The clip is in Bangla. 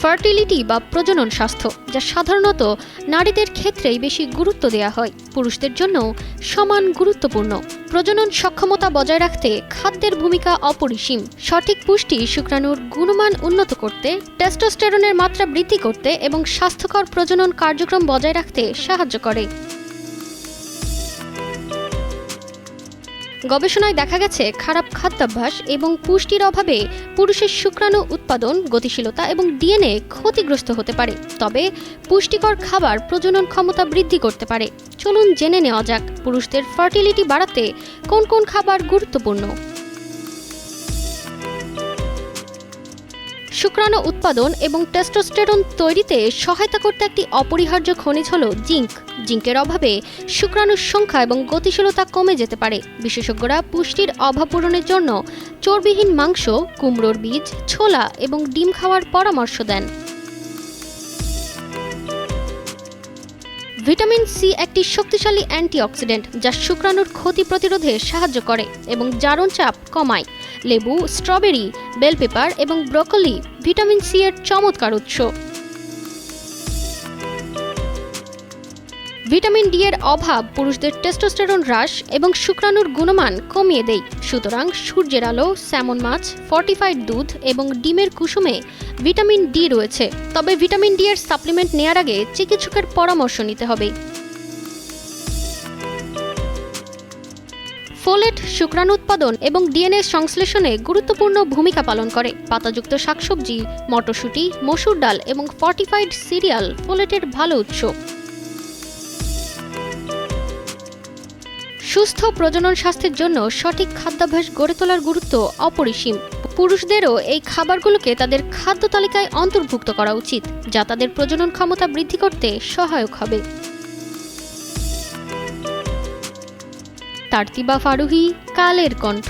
ফার্টিলিটি বা প্রজনন স্বাস্থ্য, যা সাধারণত নারীদের ক্ষেত্রেই বেশি গুরুত্ব দেওয়া হয়। পুরুষদের জন্য সমান গুরুত্বপূর্ণ। প্রজনন সক্ষমতা বজায় রাখতে খাদ্যের ভূমিকা অপরিসীম। সঠিক পুষ্টি শুক্রাণুর গুণমান উন্নত করতে, টেস্টোস্টেরনের মাত্রা বৃদ্ধি করতে এবং স্বাস্থ্যকর প্রজনন কার্যক্রম বজায় রাখতে সাহায্য করে। গবেষণায় দেখা গেছে, খারাপ খাদ্যাভ্যাস এবং পুষ্টির অভাবে পুরুষের শুক্রাণু উৎপাদন, গতিশীলতা এবং ডিএনএ ক্ষতিগ্রস্ত হতে পারে। তবে পুষ্টিকর খাবার প্রজনন ক্ষমতা বৃদ্ধি করতে পারে। চলুন জেনে নেওয়া যাক পুরুষদের ফার্টিলিটি বাড়াতে কোন কোন খাবার গুরুত্বপূর্ণ। শুক্রাণু উৎপাদন এবং টেস্টোস্টেরন তৈরিতে সহায়তা করতে একটি অপরিহার্য খনিজ হল জিঙ্ক। জিঙ্কের অভাবে শুক্রাণুর সংখ্যা এবং গতিশীলতা কমে যেতে পারে। বিশেষজ্ঞরা পুষ্টির অভাব পূরণের জন্য চর্বিহীন মাংস, কুমড়োর বীজ, ছোলা এবং ডিম খাওয়ার পরামর্শ দেন। ভিটামিন সি একটি শক্তিশালী অ্যান্টিঅক্সিডেন্ট যা শুক্রাণুর ক্ষতি প্রতিরোধে সাহায্য করে এবং জারণ চাপ কমায়। লেবু, স্ট্রবেরি, বেল পেপার এবং ব্রোকলি, ভিটামিন সি এর চমৎকার উৎস। ভিটামিন ডি এর অভাব পুরুষদের টেস্টোস্টেরন হ্রাস এবং শুক্রাণুর গুণমান কমিয়ে দেয়। সুতরাং সূর্যের আলো, স্যামন মাছ, ফর্টিফাইড দুধ এবং ডিমের কুসুমে ভিটামিন ডি রয়েছে। তবে ভিটামিন ডি এর সাপ্লিমেন্ট নেয়ার আগে চিকিৎসকের পরামর্শ নিতে হবে। ফোলেট, শুক্রাণু উৎপাদন এবং ডিএনএ সংশ্লেষণে গুরুত্বপূর্ণ ভূমিকা পালন করে। পাতাযুক্ত শাকসবজি, মটরশুঁটি, মসুর ডাল এবং ফর্টিফাইড সিরিয়াল ফোলেটের ভালো উৎস। সুস্থ প্রজনন স্বাস্থ্যের জন্য সঠিক খাদ্যাভ্যাস গড়ে তোলার গুরুত্ব অপরিসীম। পুরুষদেরও এই খাবারগুলোকে তাদের খাদ্য তালিকায় অন্তর্ভুক্ত করা উচিত, যা তাদের প্রজনন ক্ষমতা বৃদ্ধি করতে সহায়ক হবে। তার্তিবা ফারুহি কালের কণ্ঠ।